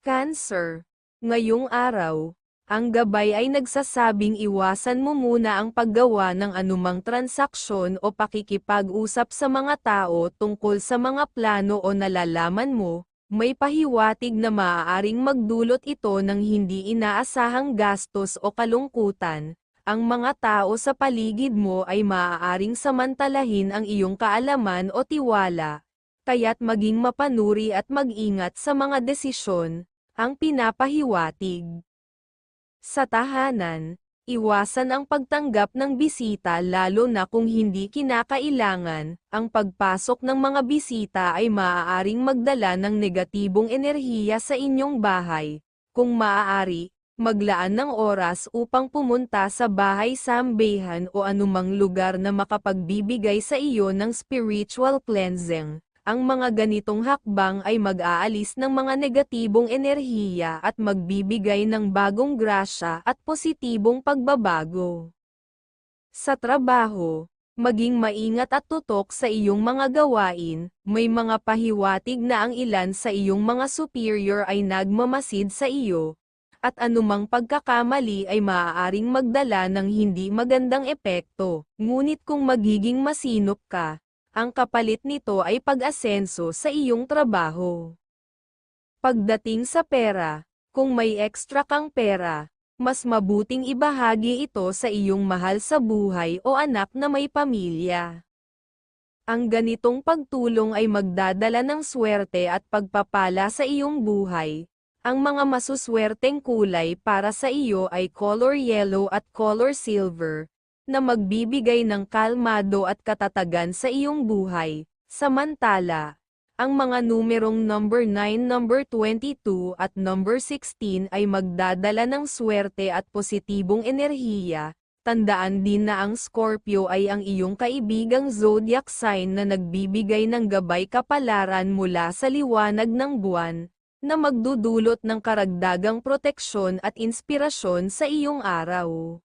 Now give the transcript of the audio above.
Cancer. Ngayong araw, ang gabay ay nagsasabing iwasan mo muna ang paggawa ng anumang transaksyon o pakikipag-usap sa mga tao tungkol sa mga plano o nalalaman mo, may pahiwatig na maaaring magdulot ito ng hindi inaasahang gastos o kalungkutan. Ang mga tao sa paligid mo ay maaaring samantalahin ang iyong kaalaman o tiwala, kaya't maging mapanuri at mag-ingat sa mga desisyon, ang pinapahiwatig. Sa tahanan, iwasan ang pagtanggap ng bisita lalo na kung hindi kinakailangan, ang pagpasok ng mga bisita ay maaaring magdala ng negatibong enerhiya sa inyong bahay. Kung maaari, maglaan ng oras upang pumunta sa bahay sambahan o anumang lugar na makapagbibigay sa iyo ng spiritual cleansing. Ang mga ganitong hakbang ay mag-aalis ng mga negatibong enerhiya at magbibigay ng bagong grasya at positibong pagbabago. Sa trabaho, maging maingat at tutok sa iyong mga gawain, may mga pahiwatig na ang ilan sa iyong mga superior ay nagmamasid sa iyo, at anumang pagkakamali ay maaaring magdala ng hindi magandang epekto, ngunit kung magiging masinop ka, ang kapalit nito ay pag-asenso sa iyong trabaho. Pagdating sa pera, kung may extra kang pera, mas mabuting ibahagi ito sa iyong mahal sa buhay o anak na may pamilya. Ang ganitong pagtulong ay magdadala ng swerte at pagpapala sa iyong buhay. Ang mga masuswerteng kulay para sa iyo ay color yellow at color silver, na magbibigay ng kalmado at katatagan sa iyong buhay. Samantala, ang mga numerong number 9, number 22 at number 16 ay magdadala ng swerte at positibong enerhiya. Tandaan din na ang Scorpio ay ang iyong kaibigang zodiac sign na nagbibigay ng gabay kapalaran mula sa liwanag ng buwan, na magdudulot ng karagdagang proteksyon at inspirasyon sa iyong araw.